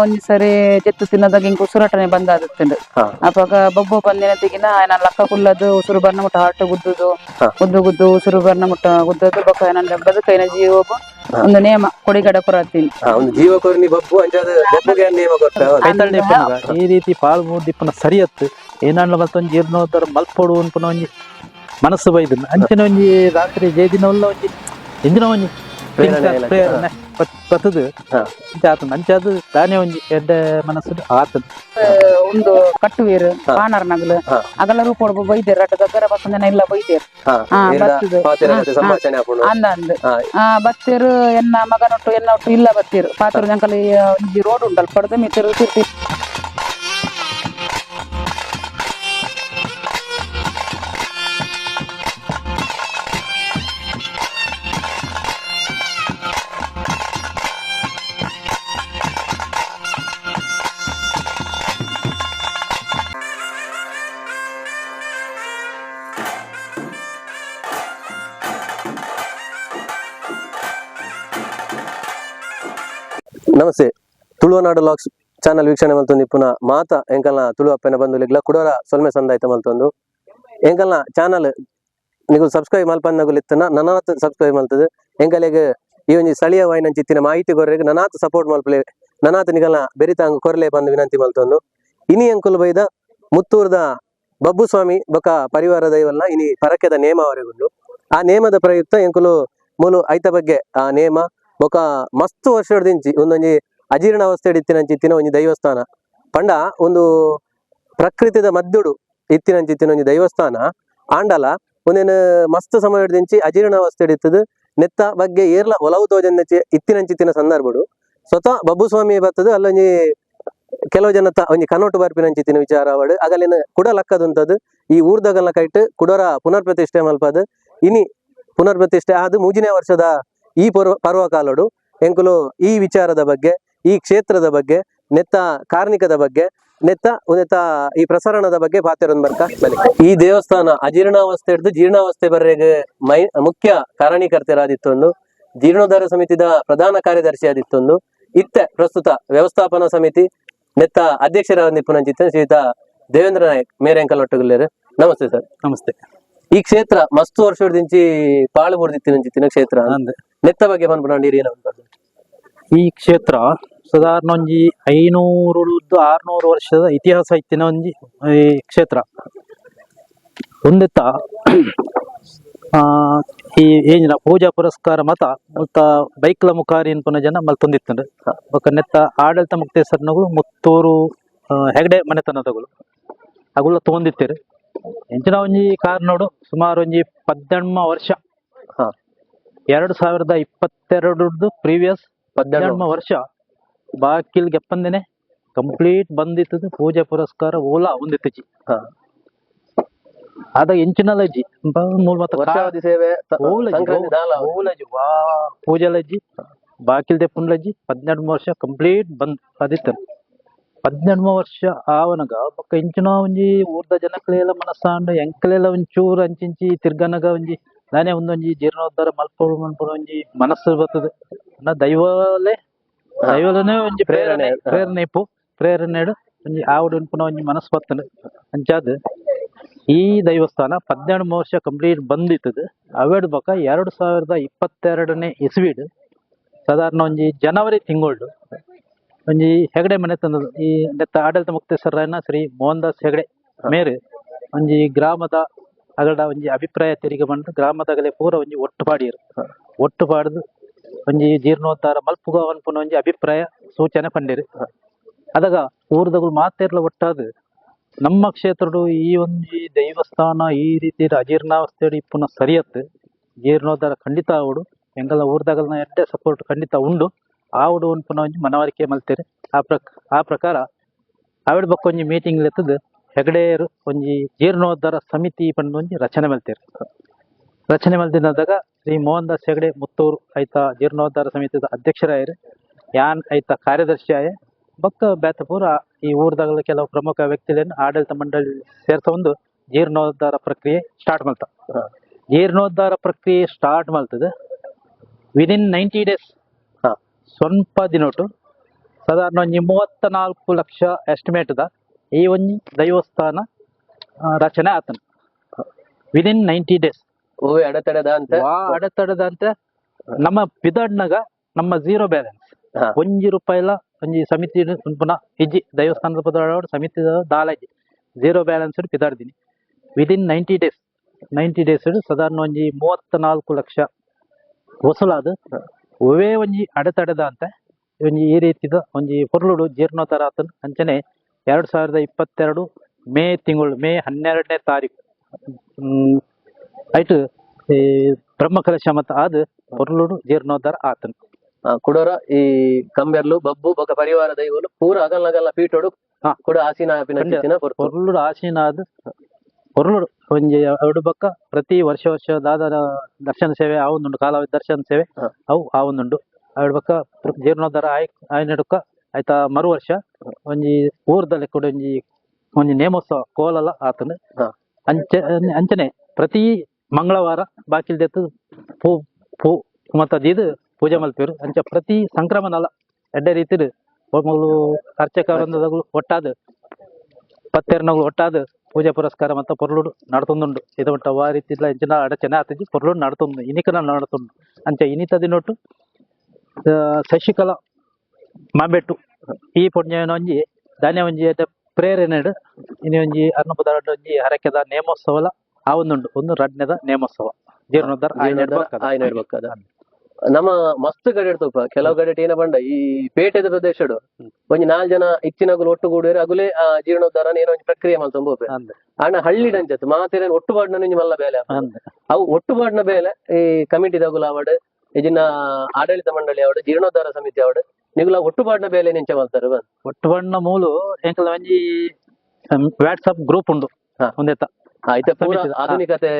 ಒಂಜಿ ಸರಿ ಜೆತ್ತು ತಿನ್ನದಾಗ ಇಂಕ ಉಸುರಾಟನೆ ಬಂದ್ ಆದಿತ್ತುಂಡು ಅವಾಗ ಅಪಾಗ ಬೊಬ್ಬು ಬಂದಿನ ತೆಗಿನ ಆಯ್ನ ಲಕ್ಕ ಕುಲ್ಲದು ಉಸುರು ಬರ್ನ ಮುಟ್ಟ ಹಾರ್ಟ್ ಗುದ್ದುದು. ಗುದ್ದು ಗುದ್ದು ಉಸುರು ಬರ್ನ ಮುಟ್ಟ ಗುದ್ದದು ಬೊಕ್ಕ ನನ್ನ ಬದುಕೈನ ಜೀವೋಗು ಒಂದು ನೇಮ ಕೊಡಿಗಡ ಕೈತಳ್ಳಿ ಈ ರೀತಿ ಮೂಡ್ ದಿಪ್ಪನ ಸರಿಯತ್ತು. ಏನಾಂಡ್ಲ ಮತ್ತೊಂದು ಜೀರ್ಣೋದ್ಧಾರ ಮಲ್ಪೊಡು ಅನ್ಪುನ ಒಂಜಿ ಮನಸ್ಸು ಬೈದು ಅಂಚಿನ ಒಂಜಿ ರಾತ್ರಿ ಜೇದಿನ ಉಲ್ಲ ಒಂಜಿ ಎಂದಿನ ಒಂಜಿ? ಪ್ರೇರಣೆ ಇಲ್ಲ. ಪ್ರೇರಣೆ ಪತ್ತದು ಹಾ. ಆತನ ಅಂಚಾದು ತಾನೇ ಒಂಜಿ ಎಡ್ಡ ಮನಸ್ಸು ಆತದ ಒಂದು ಕಟ್ಟುವೇರು ಪಾಣರ್ ನಗಲು ಹಾ. ಅಗಲ ರೂಪ ಬೈದೇರು ಅಟ್ಟ ಗಗ್ಗರ ಬಸಂಜನ ಇಲ್ಲ ಬೈದೇರು ಹಾ, ಹಾ, ಏರ್ಲ ಬರ್ತದೆ. ಪಾತೆರ ಜೊತೆ ಹಾ, ಸಂಭಾಷಣೆ ಹಾಕೊಂಡು ಅಂದ ಅಂದ್ ಹಾ. ಆ ಬತ್ತೇರು ಎನ್ನ ಮಗನೊಟ್ಟು ಎನ್ನೊಟ್ಟು ಇಲ್ಲ ಬತ್ತೀರು ಪಾತ್ರ ಜಂಕಲಿ ಒಂಜಿ ರೋಡ್ ಉಂಟಲ್ ಪಡ್ದೆ ಮಿತ್ತಿರು ತಿರ್ತಿ ತುಳುವನಾಡು ಲಾಕ್ಸ್ ಚಾನಲ್ ವೀಕ್ಷಣೆ ಮಲ್ತೊಂದು ಪುನಃ ಮಾತ ಎಂಕಲ್ನ ತುಳು ಅಪ್ಪನ ಬಂಧುಲಿಗ್ಲ ಕುಡೋರ ಸೊಲ್ಮೆ ಸಂದಾಯ್ತ ಮಲ್ತೊಂದು. ಎಂಕಲ್ನ ಚಾನಲ್ ನೀವು ಸಬ್ಸ್ಕ್ರೈಬ್ ಮಲ್ಪಂದಗುಲ್ ನನ್ನ ಸಬ್ಸ್ಕ್ರೈಬ್ ಮಲ್ತದೆ. ಎಂಕಲಿಗೆ ಈ ಒಂದು ಸ್ಥಳೀಯ ವಾಯಿನ ಚಿತ್ತಿನ ಮಾಹಿತಿ ಕೊರ್ರೆಗ್ ನನಾತ್ ಸಪೋರ್ಟ್ ಮಲ್ಪಲೆ ನನಾತ್ ನಿಗಲ್ನ ಬೆರಿತಾಂಗ್ ಕೊರಲೆ ಬಂದು ವಿನಂತಿ ಮಲ್ತೊಂದು. ಇನಿ ಅಂಕುಲ್ ಬೈದ ಮುತ್ತೂರ್ದ ಬಬ್ಬು ಸ್ವಾಮಿ ಬೊಕ ಪರಿವಾರ ದೈವಲ್ನ ಇನಿ ಪರಕ್ಯದ ನೇಮ ಅವರೆಗುಂಡು. ಆ ನೇಮದ ಪ್ರಯುಕ್ತ ಎಂಕುಲು ಮೂಲು ಐತ ಬಗ್ಗೆ ಆ ನೇಮ ಬೊಕ ಮಸ್ತ್ ವರ್ಷದಿಂಚಿ ಒಂದೊಂಜಿ ಅಜೀರ್ಣಾವಸ್ಥೆ ಇತ್ತಿನಂಚಿತ್ತಿನ ಇತ್ತಿನ ಒಂಜಿ ದೈವಸ್ಥಾನ. ಪಂಡ ಒಂದು ಪ್ರಕೃತಿದ ಮದ್ದುಡು ಇತ್ತಿನಂಚಿತ್ತಿನ ಒಂದು ದೈವಸ್ಥಾನ. ಆಂಡಲ, ಒಂದೇನು ಮಸ್ತ್ ಸಮಯ ಅಜೀರ್ಣ ಅಜೀರ್ಣಾವಸ್ಥೆ ಹಿಡಿತದ, ನೆತ್ತ ಬಗ್ಗೆ ಏರ್ಲ ಒಲವು ತೋಜಂದಚಿ ಇತ್ತಿನಂಚಿತ್ತಿನ ಸಂದರ್ಭಡು. ಸ್ವತಃ ಬಬ್ಬು ಸ್ವಾಮಿ ಬರ್ತದ, ಅಲ್ಲೊಂಜಿ ಕೆಲವು ಜನ ತ, ಒಂಜಿ ಕನೋಟು ಬರ್ಪಿನಂಚಿತ್ತಿನ ವಿಚಾರ ಅವಡು. ಅಗಲಿನ ಕುಡ ಲಕ್ಕದುಂತದು, ಈ ಊರ್ದಗಲ್ನ ಕೈಟ್ ಕುಡರ ಪುನರ್ ಪ್ರತಿಷ್ಠೆ ಮಲ್ಪದು. ಇನಿ ಪುನರ್ ಪ್ರತಿಷ್ಠೆ ಆದು ಮೂಜಿನೇ ವರ್ಷದ ಈ ಪರ್ವ, ಪರ್ವಕಾಲಡು. ಎಂಕುಲು ಈ ವಿಚಾರದ ಬಗ್ಗೆ ಈ ಕ್ಷೇತ್ರದ ಬಗ್ಗೆ ನೆತ್ತ ಕಾರ್ಮಿಕದ ಬಗ್ಗೆ ನೆತ್ತ ನೆತ್ತ ಈ ಪ್ರಸರಣದ ಬಗ್ಗೆ ಪಾತೆರೊಂದು ಬರ್ಕ ಬಲಿ ಈ ದೇವಸ್ಥಾನ ಅಜೀರ್ಣಾವಸ್ಥೆ ಹಿಡಿದು ಜೀರ್ಣಾವಸ್ಥೆ ಬರ್ರೆಗ್ ಮೈ ಮುಖ್ಯ ಕಾರಣೀಕರ್ತರಾದಿತ್ತೊಂದು ಜೀರ್ಣೋದ್ಧಾರ ಸಮಿತಿದ ಪ್ರಧಾನ ಕಾರ್ಯದರ್ಶಿ ಆದಿತ್ತೊಂದು ಇತ್ತೆ ಪ್ರಸ್ತುತ ವ್ಯವಸ್ಥಾಪನಾ ಸಮಿತಿ ನೆತ್ತ ಅಧ್ಯಕ್ಷರ ನಿಪುಣಂಚಿತ್ತ ಶ್ರೀಯುತ ದೇವೇಂದ್ರ ನಾಯಕ್ ಮೇರೆಂಕಲ್ ಒಟ್ಟುಗುಲ್ಲೇರು ನಮಸ್ತೆ ಸರ್. ನಮಸ್ತೆ. ಈ ಕ್ಷೇತ್ರ ಮಸ್ತು ವರ್ಷ ಹಿಡಿದಿಂಚಿ ಪಾಳು ಹೊಡೆದಿತ್ತಿನ ಕ್ಷೇತ್ರ ನೆತ್ತ ಬಗ್ಗೆ ಬಂದ್ಬಿಡೋಣ ಈ ಕ್ಷೇತ್ರ ಸಾಧಾರಣ ಒಂಜಿ ಐನೂರು ಆರ್ನೂರು ವರ್ಷದ ಇತಿಹಾಸ ಇತ್ತಿನ ಒಂಜಿ ಈ ಕ್ಷೇತ್ರ. ಒಂದೆತ್ತ? ಆ ಈ ಏನಿನ ಪೂಜಾ ಪುರಸ್ಕಾರ ಮತ ಮತ್ತ ಬೈಕ್ಲ ಮುಖಾರಿ ಅನ್ಪುನ ಜನ ಮಲ್ ತಂದಿತ್ತಂಡ್ರೆ ಬೊಕ್ಕ ನೆತ್ತ ಆಡಳಿತ ಮುಕ್ತೇಶ್ವರನಗು ಮುತ್ತೂರು ಹೆಗಡೆ ಮನೆತನದಗಳು. ಅಗುಲ್ಲ ತಗೊಂಡಿತ್ತೀರಿ. ಎಂಚಿನ ಒಂಜಿ ಕಾರ್ ನೋಡು ಸುಮಾರು ಒಂಜಿ ಪದ್ದೆಣ್ಮ ವರ್ಷ. ಎರಡು ಸಾವಿರದ ಇಪ್ಪತ್ತೆರಡರದ್ದು ಪ್ರೀವಿಯಸ್ ಪದ್ದೆಣ್ಮ ವರ್ಷ. ಬಾಕಿಲ್ ಗೆಪ್ಪಂದೇನೆ. ಕಂಪ್ಲೀಟ್ ಬಂದಿತ್ತು ಪೂಜೆ ಪುರಸ್ಕಾರ ಓಲಾ ಒಂದಿತ್ತಜಿ. ಹಾ. ಆದ ಎಂಚಿನಲಜ್ಜಿ ಮೂಲ ಸೇವೆ ತ- ಲಜ್ಜಿ ಬಾಕಿಲ್ ದೆಪ್ಪುಂಡ್ಲಜ್ಜಿ ಪದ್ನೆಂಟು ವರ್ಷ ಕಂಪ್ಲೀಟ್ ಬಂದ್ ಅದಿತ್ತ. ಹದಿನೆಂಟು ವರ್ಷ ಆವನಗ ಪಕ್ಕ ಇಂಚಿನ ಒಂಜಿ ಊರ್ದ ಜನಕ್ಲೆಲ್ಲ ಮನಸ್ಸಾಂಡ ಎಂಕಲೆಲ್ಲ ಒಂಚೂರು ಅಂಚಿಂಚಿ ತಿರ್ಗನಗ ಒಂಜಿ ನಾನೇ ಒಂದೊಂಜಿ ಜೀರ್ಣೋದ್ಧಾರ ಮಲ್ಪ ಒಂಜಿ ಮನಸ್ಸು ಬರ್ತದೆ. ದೈವಲೇ ಒಂಜಿ ಪ್ರೇರಣೆ ಒಂಜಿ ಆವಡು ಉನ್ಪುನ ಒಂಜಿ ಮನಸ್ಸು ಬರ್ತದೆ ಅಂಚಾದ್. ಈ ದೈವಸ್ಥಾನ ಪದ್ನೆಂಟು ವರ್ಷ ಕಂಪ್ಲೀಟ್ ಬಂದಿತ್ತು ಅವೆಡ್ ಬೊಕ ಎರಡು ಸಾವಿರದ ಇಪ್ಪತ್ತೆರಡನೇ ಇಸ್ವಿಡ್ ಸಾಧಾರಣ ಒಂಜಿ ಜನವರಿ ತಿಂಗಳು ಒಂಜಿ ಹೆಗಡೆ ಮನೆ ತಂದದು ಈ ನೆತ್ತ ಆಡಳಿತ ಮುಕ್ತೇಶ್ವರನ ಶ್ರೀ ಮೋಹನ್ ದಾಸ್ ಹೆಗಡೆ ಮೇರೆ ಒಂಜಿ ಗ್ರಾಮದ ಅಗಡ ಒಂಜಿ ಅಭಿಪ್ರಾಯ ತೆರಿಗೆ ಬಂದು ಗ್ರಾಮದಾಗಲೇ ಪೂರ ಒಂಜಿ ಒಟ್ಟು ಪಾಡಿಯರು. ಒಟ್ಟು ಪಾಡ್ದು ಒಂಜಿ ಜೀರ್ಣೋದ್ಧಾರ ಮಲ್ಪುಗವನ್ ಪುನ ಒಂಜಿ ಅಭಿಪ್ರಾಯ ಸೂಚನೆ ಪಂಡೆರ್. ಅದಾಗ ಊರ್ದಗಳು ಮಾತೇರ್ಲ ಒಟ್ಟಾದ, ನಮ್ಮ ಕ್ಷೇತ್ರಡು ಈ ಒಂಜಿ ದೈವಸ್ಥಾನ ಈ ರೀತಿ ಅಜೀರ್ಣಾವಸ್ಥೆ ಇಪ್ಪುನ ಸರಿಯತ್ ಜೀರ್ಣೋದ್ಧಾರ ಖಂಡಿತ ಆವಡು ಎಂಗಲ ಊರ್ದಾಗಲ್ನ ಎಡ್ಡೆ ಸಪೋರ್ಟ್ ಖಂಡಿತ ಉಂಡು. ಆವಡು ಅನ್ಪುನ ಒಂಜಿ ಮನವರಿಕೆ ಮಲ್ತೇರೆ. ಆ ಪ್ರಕ್, ಆ ಪ್ರಕಾರ ಆವಿಡ ಬಕ್ಕ ಒಂಜಿ ಮೀಟಿಂಗ್ ಲೆತ್ತದ ಹೆಗಡೆಯರು ಒಂಜಿ ಜೀರ್ಣೋದ್ಧಾರ ಸಮಿತಿ ಪಂಡ ಒಂಜಿ ರಚನೆ ಮಲ್ತೇರು. ರಚನೆ ಮಲ್ದಿನದಾಗ ಶ್ರೀ ಮೋಹನ್ ದಾಸ್ ಹೆಗಡೆ ಮುತ್ತೂರು ಐತ ಜೀರ್ಣೋದ್ಧಾರ ಸಮಿತಿದ ಅಧ್ಯಕ್ಷರಾಯರು ಯಾನ್ ಐತ ಕಾರ್ಯದರ್ಶಿ ಆಯ ಭಕ್ತ ಬ್ಯಾತಪುರ ಈ ಊರ್ದಾಗ ಕೆಲವು ಪ್ರಮುಖ ವ್ಯಕ್ತಿಗಳನ್ನು ಆಡಳಿತ ಮಂಡಳಿ ಸೇರ್ಸೊಂದು ಜೀರ್ಣೋದ್ಧಾರ ಪ್ರಕ್ರಿಯೆ ಸ್ಟಾರ್ಟ್ ಮಲ್ತ ಜೀರ್ಣೋದ್ಧಾರ ಪ್ರಕ್ರಿಯೆ ಸ್ಟಾರ್ಟ್ ಮಲ್ತದ ವಿದಿನ್ ನೈಂಟಿ ಡೇಸ್ ಹಾ. ಸ್ವಲ್ಪ ದಿನೊಟ್ಟು ಸಾಧಾರಣ ಒಂಜಿ ಮೂವತ್ತ ನಾಲ್ಕು ಲಕ್ಷ ಎಸ್ಟಿಮೇಟ್ದ ಈ ಒಂಜಿ ದೈವಸ್ಥಾನ ರಚನೆ ಆತನ. ವಿದಿನ್ ನೈಂಟಿ ಡೇಸ್ ಅಡೆತಡೆದ ಅಂತ? ವಾ ಅಡೆತಡೆದಂತೆ ನಮ್ಮ ಪಿದಾಡ್ನಾಗ ನಮ್ಮ ಜೀರೋ ಬ್ಯಾಲೆನ್ಸ್ ಹಾ. ಒಂಜಿ ರೂಪಾಯಿಲ ಒಂಜಿ ಸಮಿತಿ ಹಿಜಿ ಇಜ್ಜಿ ದೇವಸ್ಥಾನದ ಪದ ಸಮಿತಿ ದಾಲಾಜಿ. Zero balance ಪಿದಾಡ್ದಿನಿ. Within ninety days ninety days ಸಾಧಾರಣ ಒಂಜಿ ಮೂವತ್ತ ನಾಲ್ಕು ಲಕ್ಷ ವಸೂಲಾದ ಒವೇ ಒಂಜಿ ಅಡೆತಡೆದ ಅಂತ. ಒಂಜಿ ಈ ರೀತಿದ ಒಂಜಿ ಪೊರ್ಲುಡು ಜೀರ್ಣೋದ್ಧಾರ ಆತನ ಅಂಚನೆ ಎರಡ್ ಸಾವಿರದ ಇಪ್ಪತ್ತೆರಡು ಮೇ ತಿಂಗಳು ಮೇ ಹನ್ನೆರಡನೇ ತಾರೀಕು. ಆಯ್ತು. ಈ ಬ್ರಹ್ಮಕಲಶ ಮತ ಆದ್ ಪೊರ್ಲುಡು ಜೀರ್ಣೋದ್ಧಾರ ಆತನ. ಕುಡರ ಈ ಕಂಬೆರ್ಲು ಬಬ್ಬು ಬೊಕ ಪರಿವಾರ ದೈವಲು ಪೂರ ಅಗಲ್ ನಗಲ್ಲ ಪೀಠೋಡು ಹಾ. ಕೂಡ ಆಸೀನ ಆಪಿನ ಆಸೀನ ಆದ್ ಪೊರ್ಲುಡು ಒಂಜಿ ಎರಡು ಬಕ್ಕ ಪ್ರತಿ ವರ್ಷ ವರ್ಷ ದಾದ ದರ್ಶನ ಸೇವೆ ಆವೊಂದುಂಡು ಕಾಲ ದರ್ಶನ ಸೇವೆ. ಅವು ಆವೊಂದುಂಡು ಎರಡು ಬಕ್ಕ ಜೀರ್ಣೋದ್ಧಾರ ಆಯ್ ಆಯ್ನಡುಕ ಆಯ್ತಾ ಮರು ವರ್ಷ ಒಂಜಿ ಊರ್ದಲ್ಲಿ ಕೂಡ ಒಂಜಿ ಒಂಜಿ ನೇಮೋತ್ಸವ ಕೋಲಲ ಆತನ. ಅಂಚನೆ ಪ್ರತಿ ಮಂಗಳವಾರ ಬಾಕಿಲ್ದೆತ್ತು ಪೂ ಪೂ ಮತ್ತ ಇದು ಪೂಜೆ ಮಲ್ಪೇರು ಅಂಚ ಪ್ರತಿ ಸಂಕ್ರಮಣಲ ಎಡ್ಡೆ ರೀತಿಡ್ ಒಮ್ಮಗಳು ಅರ್ಚಕ ವೃಂದದಗಳು ಒಟ್ಟಾದ ಪತ್ತೆರ್ನಗಳು ಒಟ್ಟಾದ ಪೂಜೆ ಪುರಸ್ಕಾರ ಮತ್ತು ಪೊರ್ಲುಡು ನಡ್ತೊಂದುಂಡು ಇದು ಮಟ್ಟ ಆ ರೀತಿ ಎಂಚಿನ ಅಡಚನೆ ಆತಜಿ ಪೊರ್ಲುಡು ನಡ್ತೊಂದು ಇನಿಕನ ನಡ್ತೊಂಡು ಅಂಚ ಇನಿತದಿನೊಟ್ಟು ಆ, ಶಶಿಕಲಾ ಮಾಂಬೆಟ್ಟು ಈ ಪುಣ್ಯನ ಒಂಜಿ ಧಾನ್ಯ ಒಂಜಿ ಐತೆ ಪ್ರೇರಣೆಡ್ ಇನಿ ಒಂಜಿ ಅನ್ನಪದ ಒಂಜಿ ಹರಕೆದ ನೇಮೋತ್ಸವಲ ಆ ಒಂದುಂಟು ಒಂದು ರಡ್ನೆದ ನೇಮೋತ್ಸವ. ಜೀರ್ಣೋದ್ಧಾರ ಆಯ್ನ ಇಡ್ಬೇಕಾದ. ನಮ್ಮ ಮಸ್ತ್ ಗಡಿ ಇಡ್ತಪ್ಪ ಕೆಲವು ಗಡಿ ಏನ ಬಂಡ. ಈ ಪೇಟೆದ ಪ್ರದೇಶಡು ಒಂಜಿ ನಾಲ್ ಜನ ಇಚ್ಚಿನಗುಲು ಒಟ್ಟುಗೂಡಿದ್ರೆ ಅಗುಲೇ ಆ ಜೀರ್ಣೋದ್ಧಾರ ಏನೋ ಒಂಜಿ ಪ್ರಕ್ರಿಯೆ ಮಲ್ತು ಅಂದೆ. ಅಣ್ಣ ಹಳ್ಳಿ ಡಂಚತ್ ಮಾತೆರೆ ಒಟ್ಟುಪಾಡ್ನ ನಿಂಜಿ ಮಲ್ಲ ಬೇಲೆ ಅವು ಒಟ್ಟು ಒಟ್ಟುಪಾಡ್ನ ಬೇಲೆ ಈ ಕಮಿಟಿ ದಗುಲ ಅವಡ್ ಇದನ್ನ ಆಡಳಿತ ಮಂಡಳಿ ಅವಡ್ ಜೀರ್ಣೋದ್ಧಾರ ಸಮಿತಿ ಅವಡ್ ನಿಗುಲ ಒಟ್ಟುಪಾಡ್ನ ಬೇಲೆ ನಿಂಚ ಮಾಡ್ತಾರೆ ಬಂದ್ ಒಟ್ಟು ಬಣ್ಣ ಮೂಲು ಎಂಕಲ ಒಂಜಿ ವಾಟ್ಸಪ್ ಗ್ರೂಪ್ ಉಂಡು. ಹಾ. ಪೂರ ಸಮಿತಿ, ಆಧುನಿಕತೆ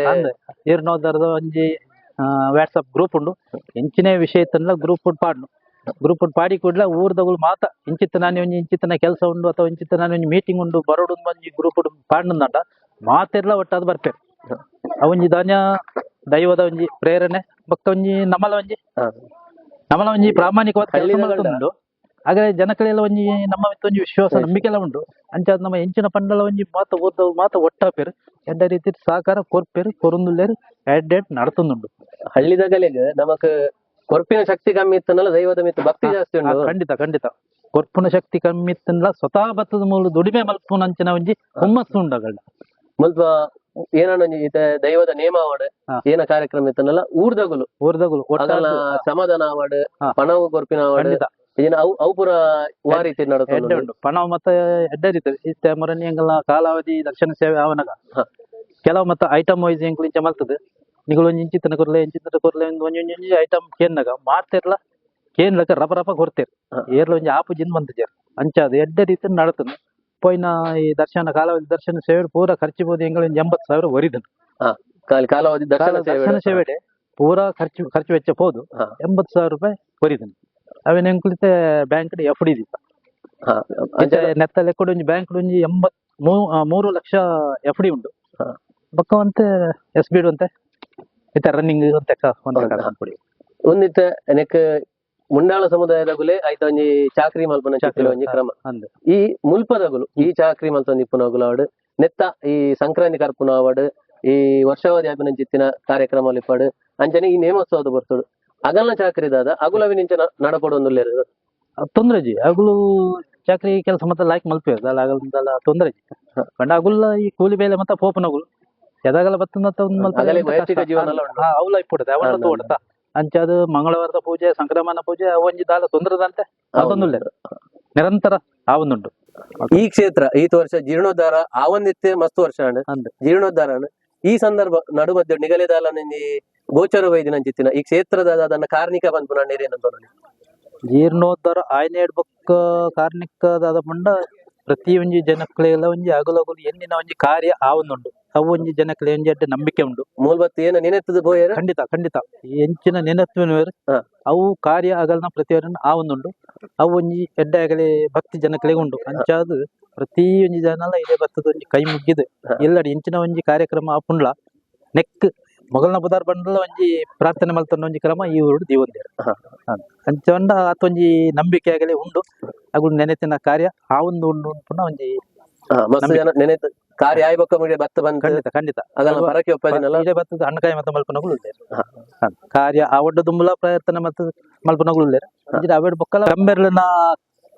ಜೀರ್ಣೋದ್ಧಾರದ ಒಂಜಿ ವಾಟ್ಸಪ್ ಗ್ರೂಪ್ ಉಂಡು. ಇಂಚಿನ ವಿಷಯ ತನ್ನ ಗ್ರೂಪ್ ಉಡ್ ಪಾಡ್ನು ಗ್ರೂಪ್ ಉಡ್ ಪಾಡಿ ಕೂಡ್ಲ ಊರ್ದಗಳು ಮಾತ ಇಂಚಿತ್ತ ನಾನು ಒಂಜಿ ಇಂಚಿತ್ತನ ಕೆಲಸ ಉಂಡು ಅಥವಾ ಇಂಚಿತ್ತ ನಾನು ಒಂಜಿ ಮೀಟಿಂಗ್ ಉಂಡು ಬರೋಡು ಒಂಜಿ ಗ್ರೂಪ್ ಉಡ್ ಪಾಡ್ನಂದ ಮಾತೆರ್ಲ ಒಟ್ಟಾದ ಬರ್ಪೇರು ಅವೊಂಜಿ ಧಾನ್ಯ ದೈವದ ಒಂಜಿ ಪ್ರೇರಣೆ ಬೊಕ್ಕ ಒಂಜಿ ನಮಲ ಒಂಜಿ. ನಮಲ ಒಂಜಿ ಪ್ರಾಮಾಣಿಕವಾದ ಕೆಲಸ ಹಾಗಾದ್ರೆ ಜನಗಳೆಲ್ಲ ಒಂಜಿ ನಮ್ಮ ಮಿತ್ತ ಒಂಜಿ ವಿಶ್ವಾಸ. ನಂಬಿಕೆ ಎಲ್ಲ ಉಂಡು ಅಂಚಾದ ನಮ್ಮ ಎಂಚಿನ ಪಂಡಲ ಒಂಜಿ ಮಾತ ಓದ ಮಾತ ಒಟ್ಟಾಪೇರು ಎಡ್ಡ ರೀತಿ ಸಹಕಾರ ಕೊರ್ಪೇರು ಕೊರಂದುಲ್ಲೇರು ಎಡ್ ಎಡ್ ನಡತುಂದುಂಡು ಹಳ್ಳಿದಾಗಲೇ ನಮಕ್ ಕೊರ್ಪಿನ ಶಕ್ತಿ ಕಮ್ಮಿ ಇತ್ತನಲ್ಲ ದೈವದ ಮಿತ್ತ ಭಕ್ತಿ ಜಾಸ್ತಿ ಉಂಟು. ಖಂಡಿತ ಖಂಡಿತ. ಕೊರ್ಪುನ ಶಕ್ತಿ ಕಮ್ಮಿ ಇತ್ತನಲ್ಲ ಸ್ವತಃ ಬತ್ತದ ಮೂಲ ದುಡಿಮೆ ಮಲ್ಪುನ ಅಂಚಿನ ಒಂಜಿ ಹುಮ್ಮಸ್ಸು ಉಂಡಗಳ ಮುಲ್ಪ ಏನನ್ನ ದೈವದ ನೇಮ ಅವಡೆ ಏನ ಕಾರ್ಯಕ್ರಮ ಇತ್ತನಲ್ಲ ಊರ್ದಗುಲು. ಊರ್ದಗುಲು ಸಮಾಧಾನ ಅವಡ್. ಪಣವು ಕೊರ್ಪಿನ ಅವಡ್ ಏನ ಅವು ಅವು ಪೂರ ವಾ ರೀತಿ ಎಡ್ಡೆ ನಡತೊಂದು ಉಂಡು ಪಣ ಮತ್ತೆ ಎಡ್ಡೆ ರೀತಿ ಇತ್ತೆ ಮರನಿ ಎಂಗಲ ಕಾಲಾವಧಿ ದರ್ಶನ ಸೇವೆ ಅವನಗ. ಕೆಲವು ಮತ್ತೆ ಐಟಮ್ ವೈಸ್ ಎಂಕ್ಲು ಇಂಚ ಮಲ್ತದೆ. ನಿಗಳು ಒಂಜಿ ಇಂಚಿತನ ಕೊರ್ಲೆ ಇಂಚಿತನ ಕೊರ್ಲೆ ಒಂದು ಒಂಜಿ ಒಂಜಿ ಐಟಮ್ ಕೇನ್ನಗ ಮಾರ್ತಿರ್ಲ? ಕೇನ್ಲಕ ರಪ ರಪ ಕೊಡ್ತೇರ್ ಹಾ. ಏರ್ಲ ಒಂಜಿ ಆಪು ಜಿನ್ ಬಂತಜರ್ ಅಂಚಾದ ಎಡ್ಡೆ ರೀತಿ ನಡತನ. ಪೋಯ್ನ ಈ ದರ್ಶನ ಕಾಲಾವಧಿ ದರ್ಶನ ಸೇವೆ ಪೂರ ಖರ್ಚು ಬೋದು ಎಂಗಳು ಎಂಬತ್ ಎಂಬತ್ತು ಸಾವಿರ ಒರಿದನು ಕಾಲ ಕಾಲಾವಧಿ ದರ್ಶನ ಕಾಲ ಸೇವೆ ಸೇವೆಡೆ ಪೂರ ಖರ್ಚು ಖರ್ಚು ವೆಚ್ಚ ಹೋದು ಹಾ. ಎಂಬತ್ತು ಸಾವಿರ ರೂಪಾಯಿ ಒರಿದನು ಅವೇನ್ ಎಂಕ್ಲಿತೆ ಬ್ಯಾಂಕ್ ಎಫ್ ಡಿ ದಿತ್ತ ಹಾ. ಅಂಚೆ ನೆತ್ತ ಲೆಕ್ಕಡು ಒಂಜಿ ಬ್ಯಾಂಕ್ ಒಂಜಿ ಎಂಬತ್ ಮೂ- ಆ, ಮೂರು ಲಕ್ಷ ಎಫ್ ಡಿ ಉಂಟು ಹಾ. ಬೊಕ್ಕ ಒಂತೆ ಎಸ್ ಬಿ ಡಿ ಒಂತೆ ಇತ್ತ ರನ್ನಿಂಗ್ ಒಂತೆ ಕ- ಒಂತೆ ಹೌದಾ? ಕಾಲ ಮುಂಡಾಳ ಸಮುದಾಯದಗುಲೆ ಆಯ್ತ ಒಂಜಿ ಚಾಕ್ರಿ ಮಲ್ಪನ ಚಾಕ್ರಿ ಒಂಜಿ ಕ್ರಮ ಈ ಈ ಮುಲ್ಪದಗುಲು ಈ ಚಾಕ್ರಿ ಮಲ್ಪನ ಇಪ್ಪುನಗುಲು ಅವಡ್ ನೆತ್ತ ಈ ಸಂಕ್ರಾಂತಿ ಕರ್ಪುನ ಅವಡ್ ಈ ವರ್ಷಾವಧಿ ಆಪಿನ ಜಿತ್ತಿನ ಕಾರ್ಯಕ್ರಮ ಅಂಜನೆ ಅಂಚನೆ ಈ ನೇಮೋತ್ಸವದ ಬರ್ತಡು ಅಗಲ್ನ ಚಾಕ್ರಿ ದಾದ ಅಗುಲವಿ ನಿಂಚ ನಡಪಡು ಒಂದು ಅದ್ ತೊಂದ್ರೆ ಜಿ. ಅಗುಲು ಚಾಕ್ರಿ ಕೆಲಸ ಮತ್ತೆ ಲಾಯ್ಕ್ ಮಲ್ಪೇರ್ ಅಲ್ಲ ಅಗಲ್ದಲ್ಲ ತೊಂದ್ರೆ ಜಿ. ಕಂಡ ಅಗುಲ್ಲ ಈ ಕೂಲಿ ಬೇಲೆ ಮತ್ತೆ ಪೋಪನಗುಲು ಎದಾಗಲ ಬತ್ತಂದ ಒಂದು ಮಲ್ಪ ಅಗಲೇ ಜೀವನ. ಅವಲ ಇಪ್ಪುಡದೆ ಅವಳ ಹೌದು, ತೋಡತ ಅಂಚಾದ ಮಂಗಳವಾರದ ಪೂಜೆ ಸಂಕ್ರಮಣ ಪೂಜೆ ಒಂಜಿ ದಾಲ ತೊಂದ್ರದಂತೆ ಅದೊಂದುಲ್ಲೆ. ನಿರಂತರ ಆ ಒಂದುಂಟು. ಈ ಕ್ಷೇತ್ರ ಈ ವರ್ಷ ಜೀರ್ಣೋದ್ಧಾರ ಆವಂದಿತ್ತೆ ಮಸ್ತ್ ವರ್ಷ ಅಂದ್ರೆ ಜೀರ್ಣೋದ್ಧಾರ ಈ ಸಂದರ್ಭ ನಡು ಮಧ್ಯ ನಿಗಲಿದಾಲ ಗೋಚರ ವೈದ್ಯ ಚಿತ್ತಿನ ಈ ಕ್ಷೇತ್ರದ ಅದನ್ನ ಕಾರ್ಣಿಕ ಬಂದ್ಪು ನಾನು ಏನೇನಂತ ಜೀರ್ಣೋದ್ಧಾರ ಆಯ್ನೆ ಇಡ್ಬೇಕ ಕಾರ್ಣಿಕದಾದ ಪಂಡ ಪ್ರತಿ ಒಂಜಿ ಜನಕ್ಲೆಲ್ಲ ಒಂಜಿ ಅಗಲಗಲು ಅಗಲು ಎನ್ನಿನ ಒಂಜಿ ಕಾರ್ಯ ಆವೊಂದುಂಡು ಅವು ಒಂಜಿ ಜನಕ್ಲೆ ಒಂಜಿ ಅಡ್ಡ ನಂಬಿಕೆ ಉಂಡು ಮೂಲಭೂತ ಏನ ನೆನೆತ್ತದ ಬೋಯರ ಖಂಡಿತ ಖಂಡಿತ. ಎಂಚಿನ ನೆನೆತ್ವನವರು. ಅವು ಕಾರ್ಯ ಅಗಲನ ಪ್ರತಿಯೊಂದು ಆವೊಂದುಂಡು ಅವು ಒಂಜಿ ಎಡ್ಡೆ ಆಗಲಿ ಭಕ್ತಿ ಜನಕ್ಲೆಗ್ ಉಂಡು ಅಂಚಾದ ಪ್ರತಿ ಒಂಜಿ ಜನಲ ಇದೇ ಬತ್ತದ ಒಂಜಿ ಕೈ ಮುಗ್ಗಿದೆ. ಎಲ್ಲಡೆ ಎಲ್ಲಡಿ ಎಂಚಿನ ಒಂಜಿ ಕಾರ್ಯಕ್ರಮ ಆಪುಂಡ್ಲ ನೆಕ್ ಮೊಗಲ್ನ ಬುದಾರ್ ಬಂಡಲ ಒಂಜಿ ಪ್ರಾರ್ಥನೆ ಮಲ್ತನ ಒಂಜಿ ಕ್ರಮ ಈ ಊರು ದಿವಂದೇರು. ಹಾ. ಅಂಚಂಡ ಆತೊಂಜಿ ನಂಬಿಕೆ ಆಗಲಿ ಉಂಡು. ಅಗು ನೆನೆತಿನ ಕಾರ್ಯ ಆ ಒಂದು ಉಂಡು ಪುನಃ ಒಂಜಿ ನೆನೆತ ಕಾರ್ಯ ಆಯ್ ಬೊಕ್ಕ ಮುಡಿಯ ಭತ್ತ ಬಂದ ಖಂಡಿತ ಖಂಡಿತ. ಅದನ್ನ ಪರಕೆ ಒಪ್ಪದಿನಲ್ಲ ಇದೇ ಬತ್ತದ ಹಣ್ಣಕಾಯಿ ಮತ್ತು ಮಲ್ಪನಗಳು ಉಳ್ಳೇರು. ಕಾರ್ಯ ಆ ಒಡ್ಡ ದುಂಬುಲ ಪ್ರಾರ್ಥನೆ ಮತ್ತು ಮಲ್ಪನಗಳು ಉಳ್ಳೇರು ಅಂದ್ರೆ ಅವೆಡ್ ಬೊಕ್ಕಲ ಕಂಬೆರ್ಲನ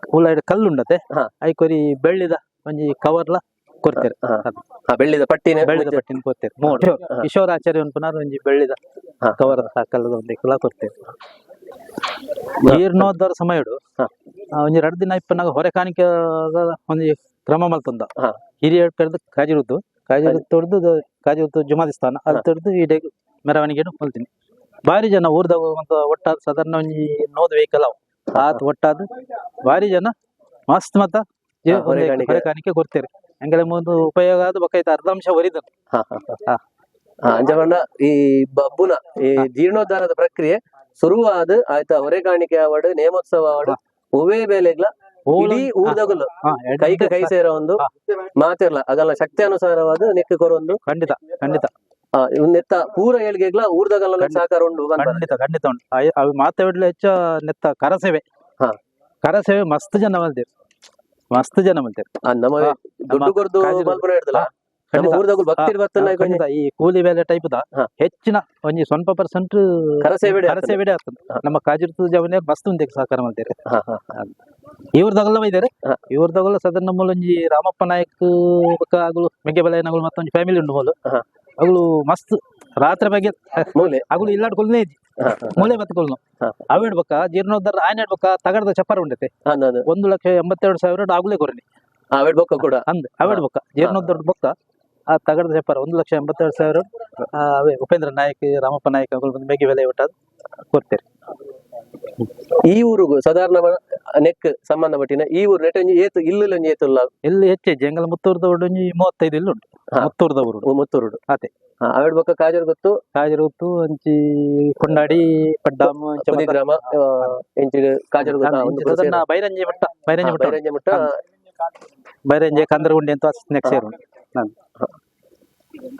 ಉಲ್ಲ ಕಲ್ಲು ಉಂಡತೆ ಐಕೊರಿ ಬೆಳ್ಳಿದ ಒಂಜಿ ಕವರ್ಲ ಕೊಡ್ತೇವೆ. ಬೆಳ್ಳಿದ ಪಟ್ಟಿನೇ ಬೆಳ್ಳಿದ ಪಟ್ಟಿನ ಮೂರು ಪುನರ್ ಒಂಜಿ ಬೆಳ್ಳಿದ ಕಲ್ಲದ ಒಂದು ಕುಲ ಕೊಡ್ತೇವೆ. ನೀರ್ನೋದ್ರ ಸಮಯಡು ಹಾ. ಆ, ಒಂಜಿ ಎರಡು ದಿನ ಇಪ್ಪನಾಗ ಹೊರೆ ಕಾಣಿಕೆ ಒಂಜಿ ಕ್ರಮ ಮಲ್ತಂದ. ಹಿರಿಯ ಕರೆದು ಕಾಜಿರುದ್ದು. ಕಾಜಿರುದ್ದು ತೊಡ್ದು ಕಾಜಿರುದ್ದು ಜುಮಾದಿಸ್ತಾನ ಅದು ತೊಡ್ದು ಡೇ ಮೆರವಣಿಗೆ ಮಲ್ತೀನಿ ಭಾರಿ ಜನ ಊರ್ದಾಗ ಒಂದು ಒಟ್ಟಾದ ಸಾಧಾರಣ ಒಂಜಿ ನೋದ್ ವೆಹಿಕಲ್ ಅವು. ಆತ್ ಒಟ್ಟಾದ ಭಾರಿ ಜನ ಮಸ್ತ್ ಮತ್ತ ಜೀ- ಹೊರೆ ಕಾಣಿಕೆ. ಹೊರೆ ಕಾಣಿಕೆ ಕೊಡ್ತೇವೆ ಹಂಗೆಲ್ಲ ಮುಂದೆ ಉಪಯೋಗ ಆದ ಬಕೈತ ಅರ್ಧಾಂಶ ಒರಿದ ಹಾ, ಹಾ, ಹಾ. ಅಂಜಪಂಡ ಈ ಬಬ್ಬುನ ಈ ಜೀರ್ಣೋದ್ಧಾರದ ಪ್ರಕ್ರಿಯೆ ಶುರುವಾದ ಆಯ್ತಾ ಹೊರೆಗಾಣಿಕೆ ಅವಾರ್ಡ್ ನೇಮೋತ್ಸವ ಅವಾರ್ಡ್ ಹೂವೇ ಬೇಲೆಗ್ಲ ಇಡೀ ಊರ್ದಗುಲು ಕೈಕ ಕೈ ಸೇರೋ ಒಂದು ಮಾತಿರ್ಲ. ಅದಲ್ಲ ಶಕ್ತಿ ಅನುಸಾರವಾದ ನೆಕ್ಕ ಕೊರೊಂದು ಖಂಡಿತ. ಖಂಡಿತ ನೆತ್ತ ಪೂರ ಏಳ್ಗೆಗ್ಲ ಊರ್ದಗಲ್ಲ ಸಹಕಾರ ಉಂಡು. ಖಂಡಿತ ಖಂಡಿತ ಉಂಟು. ಅವು ಮಾತಾಡ್ಲಿ ಹೆಚ್ಚ ನೆತ್ತ ಕರಸೇವೆ. ಕರಸೇವೆ ಮಸ್ತ್ ಜನ ಮಲ್ತೇವೆ ಮಸ್ತ್ ಜನ ಮಲ್ತೇವೆ ಆ, ನಮ್ಮ ದುಡ್ಡು ನಮ್ಮ ಖಂಡಿತ. ಈ ಕೂಲಿ ಬೇಲೆ ಟೈಪ್ ದ. ಹೆಚ್ಚಿನ ಒಂಜಿ ಸ್ವಲ್ಪ ಪರ್ಸೆಂಟ್ ಕರಸೇವೆಡೆ ಕರಸೇವೆಡೆ ಆಗ್ತದೆ. ಹಾ. ನಮ್ಮ ಕಾಜಿರ್ತು ಜವನೇ ಮಸ್ತ್ ಉಂಟೆ ಸಹಕಾರ ಹಾ, ಇವ್ರದಾಗಲ್ಲ ಹಾ. ಇವ್ರದಾಗಲ್ಲ ಸದನ್ ನಮ್ಮಲ್ಲಿ ಒಂಜಿ ರಾಮಪ್ಪ ನಾಯಕ್ ಆಗಲು ಮೆಗ್ಗೆ ಬಲಯನಗಳು ಮತ್ತೊಂದು ಫ್ಯಾಮಿಲಿ ಉಂಡು ಮೂಲು ಹಾ. ಅಗಳು ಮಸ್ತ್. ರಾತ್ರಿ ಬಗ್ಗೆ ಅಗಳು ಇಲ್ಲಾಡ್ಕೊಳ್ನೇ ಇದ್ದಿ. ಮೂಲೆ ಬತ್ಕೊಳ್ನು ಅವ್ ಅವು ಇಡ್ಬೇಕ? ಜೀರ್ಣೋದ್ಧಾರ ಆಯ್ನ ಇಡ್ಬೇಕ? ತಗಡದ ಚಪ್ಪರ ಉಂಡತೆ. ಒಂದು ಲಕ್ಷ ಎಂಬತ್ತೆರಡು ಸಾವಿರ ಆಗ್ಲೇ ಕೊರನಿ ಬಕ್ಕ ಕೂಡ? ಅಂದ್ ಅವ್ ಇಡ್ಬೇಕ? ಜೀರ್ಣೋದ್ಧಾರ ಬೊಕ್ಕ ಆ ತಗಡದ ಚಪ್ಪರ ಒಂದು ಲಕ್ಷ ಎಂಬತ್ತೆರಡು ಸಾವಿರ ಅವೇ ಉಪೇಂದ್ರ ನಾಯಕ್ ರಾಮಪ್ಪ ನಾಯಕ್ ಅವ್ರು ಬಂದು ಮೇಗೆ ಬೆಲೆ ಒಟ್ಟಾದ ಕೊಡ್ತೇವೆ ಈ ಊರಿಗೂ ಸಾಧಾರಣ ನೆಕ್ ಸಂಬಂಧಪಟ್ಟಿನ ಈ ಊರು ನೆಟ್ ಏತು ಇಲ್ಲು ಒಂಜಿ ಏತುಲ್ಲ? ಇಲ್ಲಿ ಹೆಚ್ಚು ಜಂಗಲ್ ಮುತ್ತೂರ್ದ ಒಂಜಿ ಮೂವತ್ತೈದು ಇಲ್ಲಿ ಉಂಟು. ಹಾ. ಮುತ್ತೂರ್ದ ಊರು ಮುತ್ತೂರುಡು ಅದೇ. ಅವೆಡ್ ಬೊಕ್ಕ ಕಾಜರ್ ಗೊತ್ತು? ಕಾಜರೂತು ಅಂಚಿ ಕೊಂಡಾಡಿ ಪಡ್ಡಾಮ್ ಚಮದಿ ಗ್ರಾಮ ಎಂಚಿ ಕಾಜರ್ ಗೊತ್ತು? ಬೈರಂಜಿ ಮಟ್ಟ ಬೈರಂಜಿ ಮಟ್ಟ ಬೈರಂಜ ಮುಟ್ಟ ಬೈರಂಜಿ ಕಂದರಗುಂಡಿ ಅಂತ ನೆಕ್ಸ್ಟ್ ಸೇರು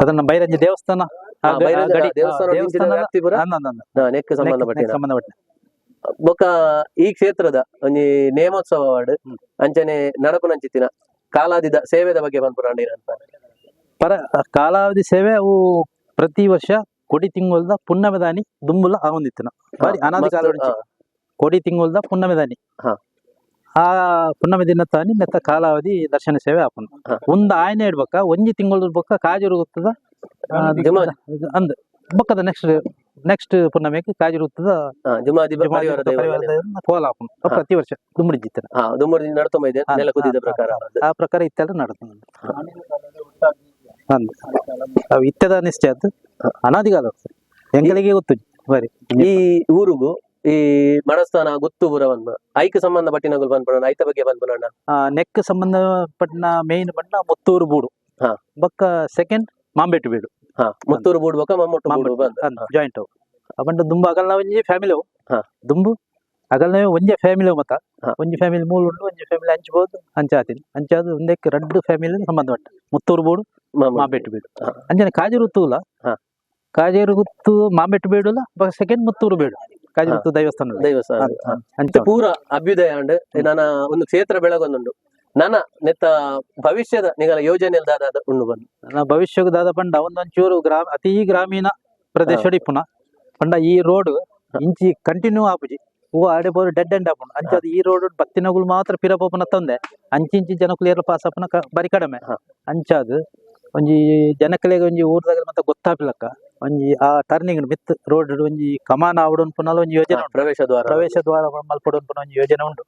ಅದನ್ನ ಬೈರಂಜಿ ದೇವಸ್ಥಾನ ಸಂಬಂಧಪಟ್ಟ ಬೊಕ್ಕ ಈ ಕ್ಷೇತ್ರದ ಒಂಜಿ ನೇಮೋತ್ಸವ ವಾರ್ಡ್ ಅಂಚನೆ ನಡಪುನಂಚಿತ್ತಿನ ಕಾಲಾದಿದ ಸೇವೆದ ಬಗ್ಗೆ ಬಂದ್ಪುರಾಂಡಿನ ಅಂತ. ಪರ ಕಾಲಾವಧಿ ಸೇವೆ ಅವು ಪ್ರತಿ ವರ್ಷ ಕೊಡಿ ತಿಂಗಳದ ಪುಣ್ಯಮೆದಾನಿ ದುಂಬುಲ ಆವಂದಿತ್ತಿನ ಬಾರಿ ಅನಾದಿ ಕಾಲ ಕೋಡಿ ತಿಂಗಳದ ಪುಣ್ಯಮೆದಾನಿ ಹಾ. ಆ ಪುಣ್ಯಮೆ ದಿನ ತಾನಿ ನೆತ್ತ ಕಾಲಾವಧಿ ದರ್ಶನ ಸೇವೆ ಆಪುನ. ಒಂದ್ ಆಯ್ನೆ ಇಡ್ಬೇಕ ಒಂಜಿ ತಿಂಗಳ ಬೊಕ್ಕ ಕಾಜಿರುತ್ತದ ಜುಮಾದಿ. ಅಂದ್ ಬಕ್ಕದ ನೆಕ್ಸ್ಟ್ ನೆಕ್ಸ್ಟ್ ಬ- ಪರಿವಾರ ದೈವ ಕೋಲ ಆಪುನ ಪ್ರತಿ ವರ್ಷ ದುಂಬುಡಿಜಿತ್ತಿನ ಹಾ ದುಮ್ಮಡಿ ನಡ್ತೊಂಬ ಇದೆ ಹಾ, ನೆಲ ಕುದಿದ ಪ್ರಕಾರ. ಆ ಪ್ರಕಾರ ಇತ್ತೆಲ್ಲ ನಡತ ಅಂದ್ ಅವು ಇತ್ಯದ ನಿಶ್ಚಯ ಅದು ಅನಾದಿಗಾಲ ಎಂಗಳಿಗೆ ಗೊತ್ತು ಬರಿ. ಈ ಊರಿಗೂ ಈ ಮಡಸ್ಥಾನ ಗೊತ್ತು ಬಂದ ಐಕ್ ಸಂಬಂಧಪಟ್ಟಿನಗಳು ಬಂದ್ಪುರ ಐತ ಬಗ್ಗೆ ಬಂದ್ಪುರ ನೆಕ್ ಸಂಬಂಧಪಟ್ಟ ಮೇನ್ ಬಣ್ಣ ಮುತ್ತೂರು ಬೂಡು. ಹಾ. ಬೊಕ್ಕ ಸೆಕೆಂಡ್ ಮಾಂಬೆಟ್ಟು ಬೀಡು. ಹಾ ಮುತ್ತೂರು ಬೂಡು ಬಕ್ಕ ಮಮ್ಮೊಟ್ಟು ಬೂಡು ಜಾಯಿಂಟ್ ಅವು. ಅವಂಡ ದುಂಬ ಅಗಲ್ನ ಒಂಜಿ ಫ್ಯಾಮಿಲಿ ಅವು. ಹಾ. ದುಂಬು ಅಗಲ್ನ ಒಂಜೆ ಫ್ಯಾಮಿಲಿ ಮತ್ತ. ಹಾ. ಒಂಜಿ ಫ್ಯಾಮಿಲಿ ಮೂರು ಉಂಡು ಒಂಜಿ ಫ್ಯಾಮಿಲಿ ಹಂಚ್ಬೋದು ಹಂಚಾತೀನಿ ಹಂಚಾದು ಒಂದಕ್ಕೆ ರಡ್ಡು ಫ್ಯಾಮಿಲಿ ಸಂಬಂಧಪಟ್ಟ ಮುತ್ತೂರು ಬೂಡು ಮಾಂಬೇಟು ಬೇಡ. ಅಂಜನ ಅಂಜನೆ ಕಾಜೇರು ಕಾಜಿ ಋತು ಮಾಬೆಟ್ಟು ಮಾಂಬೇಟು ಸೆಕೆಂಡ್ ಮುತ್ತೂರು ಬೇಡ? ಕಾಜಿರುತ್ತು ದೈವಸ್ಥಾನ. ದೇವಸ್ಥಾನ ದೈವಸ್ಥಾನ ಅಂಚ ಪೂರ ಅಭ್ಯುದಯ ಅಂಡ್ ನನ್ನ ಒಂದು ಕ್ಷೇತ್ರ ಬೆಳಗೊಂದುಂಡು ನನ್ನ ನೆತ್ತ ಭವಿಷ್ಯದ ನಿಗಲ ಯೋಜನೆ ದಾದ ಉಂಡು ಬಂದು. ನನ್ನ ಭವಿಷ್ಯಕ್ಕೆ ದಾದ ಪಂಡ ಒಂದೊಂಚೂರು ಗ್ರಾಮ ಅತಿ ಗ್ರಾಮೀಣ ಪ್ರದೇಶ ಪುನ ಪಂಡ ಈ ರೋಡ್ ಇಂಚಿ ಕಂಟಿನ್ಯೂ ಆಪುಜಿ. ಹೂವು ಆಡೆ ಬೋರ್ ಡೆಡ್ ಎಂಡ್ ಆಪುಂಡು ಅದು ಈ ರೋಡ್ ಬತ್ತಿನಗಳು ಮಾತ್ರ ಪಿರಪೋಪನ ತಂದೆ. ಅಂಚಿಂಚಿ ಜನಕುಲೇರ ಪಾಸ್ ಆಪನ ಬರಿ ಕಡಿಮೆ. ಅಂಚಾದ್ ಒಂಜಿ ಜನಕಲೆಗೆ ಒಂಜಿ ಊರ್ದಾಗ ಮತ್ತೆ ಗೊತ್ತಾಪಿಲಕ್ಕ ಒಂಜಿ ಆ ಟರ್ನಿಂಗ್ ಮಿತ್ ರೋಡ್ ಒಂಜಿ ಕಮಾನ ಆವಡನ್ ಪುನಲ ಒಂಜಿ ಯೋಜನೆ ಉಂಟು. ಪ್ರವೇಶ ದ್ವಾರ. ಪ್ರವೇಶ ದ್ವಾರ ಮಲ್ಪಡೋನ್ ಪುನ ಒಂಜಿ ಯೋಜನೆ ಉಂಡು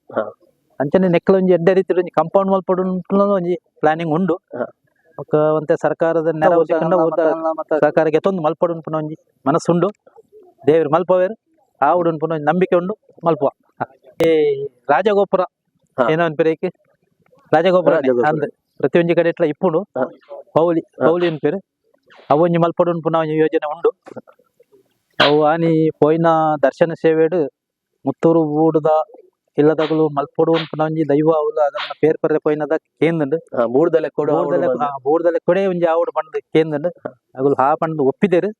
ಅಂಚನೆ ನೆಕ್ಲ ಒಂಜಿ ಎಡ್ಡೆ ರೀತಿ ಒಂಜಿ ಕಂಪೌಂಡ್ ಮಲ್ಪಡೋನ್ ಪುನಲ ಒಂಜಿ ಪ್ಲಾನಿಂಗ್ ಉಂಡು. ಬೊಕ ಒಂತೆ ಸರ್ಕಾರದ ನೆರವು ಸಿಕ್ಕಂಡ ಸರ್ಕಾರಕ್ಕೆ ತೊಂದು ಮಲ್ಪಡುನ್ ಪುನ ಒಂಜಿ ಮನಸ್ಸುಂಡು. ದೇವರು ಮಲ್ಪವೇರು ಆವುಡುನ್ ಪುನ ಒಂಜಿ ನಂಬಿಕೆ ಉಂಡು ಮಲ್ಪುವ. ಏ ರಾಜಗೋಪುರ. ಏನೋ ಅನ್ಪಿರೇಕಿ ರಾಜಗೋಪುರ ಅಂದ್ರೆ ಪ್ರತಿಯೊಂದು ಪ್ರತಿ ಕಡೆ ಇಟ್ಲ ಇಪ್ಪುಂಡು. ಹಾ. ಪೌಲಿ ಪೌಲಿ ಅನ್ಪೇರು ಅವು ಒಂಜಿ ಮಲ್ಪಡುನ್ ಪುನ ಒಂಜಿ ಯೋಜನೆ ಉಂಡು ಅವು ಆನಿ ಪೋಯಿನ ದರ್ಶನ ಸೇವೆಡ್ ಮುತ್ತೂರು ಬೂಡುದ ಇಲ್ಲದಗಲು ಮಲ್ಪಡುವನ್ ಪುನ ಒಂಜಿ ದೈವ ಅವಲು ಅದನ್ನ ಪೇರ್ ಪರ್ರೆ ಪೋಯಿನದ ಕೇಂದಂಡ್ ಬೂಡದಲ್ಲೇ ಬೂಡ್ದಲೆ ಕೊಡು ಬೂಡದಲ್ಲೇ ಕೊಡೆ ಒಂಜಿ ಆವುಡು ಪಂಡ್ ಕೇಂದಂಡ್ ಅಗಲು ಹಾ ಪಂಡ್ ಒಪ್ಪಿದೇರು.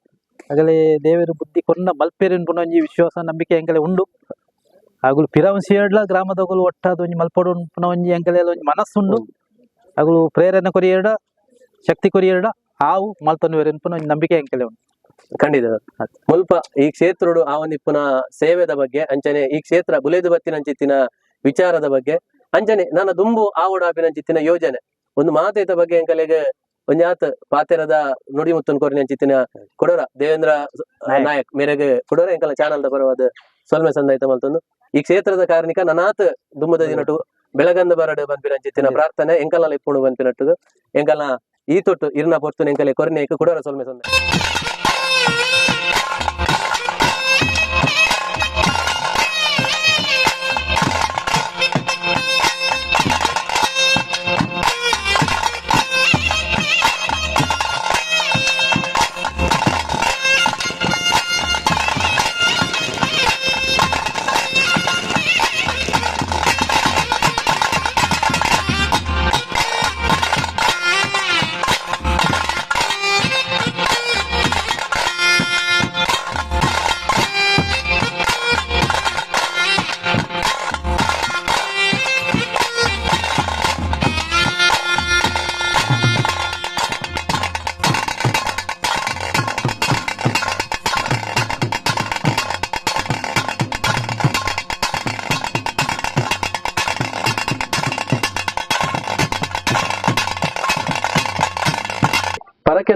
ಅಗಲೇ ದೇವರು ಬುದ್ಧಿ ಕೊನ್ನ ಮಲ್ಪೇರಿನ ಪುನೊಂಜಿ ವಿಶ್ವಾಸ ನಂಬಿಕೆ ಎಂಕಲೆ ಉಂಡು. ಅಗುಲು ಪಿರವಂಸಿಯಡ್ಲ ಗ್ರಾಮದಗುಲು ಒಟ್ಟಾದ ಒಂಜಿ ಮಲ್ಪಡು ಪುನ ಒಂಜಿ ಎಂಕಲೆಲ ಒಂಜಿ ಮನಸ್ಸುಂಡು. ಅಗಲು ಪ್ರೇರಣೆ ಕೊರಿಯಡ ಶಕ್ತಿ ಕೊರಿಯರ್ಡ ಆವು ಮಲ್ತೊಂದು ಪುನ ಒಂಜಿ ನಂಬಿಕೆ ಅಂಕೆಲೆ ಖಂಡಿತ. ಮುಲ್ಪ ಈ ಕ್ಷೇತ್ರಡು ಇಪ್ಪನ ಸೇವೆದ ಬಗ್ಗೆ ಅಂಚನೆ ಈ ಕ್ಷೇತ್ರ ಬುಲೆದು ಬತ್ತಿನಂಚಿತ್ತಿನ ವಿಚಾರದ ಬಗ್ಗೆ ಅಂಚನೆ ನನ್ನ ದುಂಬು ಆವಡಾಪಿನಂಚಿತ್ತಿನ ಯೋಜನೆ. ಒಂದು ಮಾತೇತ ಬಗ್ಗೆ ಎಂಕಲೆಗೆ ಒಂಜಾತ್ ಪಾತೆರದ ನುಡಿ ಮುತ್ತನ್ ಕೊರಿನಂಚಿತ್ತಿನ ಕೊಡೋರ ದೇವೇಂದ್ರ ನಾಯಕ್. ಮೇರೆಗೆ ಕೊಡೋರ ಎಂಕಲ ಚಾನಲ್ ದ ಪರವಾದ ಸೊಲ್ಮೆ ಸಂದಾಯ್ತ ಮಲ್ತೊಂದು. ಈ ಕ್ಷೇತ್ರದ ಕಾರಣಿಕ ನನಾತ್ ದುಂಬದ ದಿನಟು ಬೆಳಗಂದ ಬರಡು ಬಂಪಿನಂಚಿತ್ತಿನ ಪ್ರಾರ್ಥನೆ ಎಂಕಲ ಇಪ್ಪುಣು ಬಂಪಿನಟ್ಟುದು ಎಂಕಲ ಈ ತೊಟ್ಟು ಇರ್ನ ಪೊರ್ತು ಎಂಕಲೆ ಕೊರನೆ ಕುಡರ ಸೊಲ್ಮೆ ಸಂದಾಯ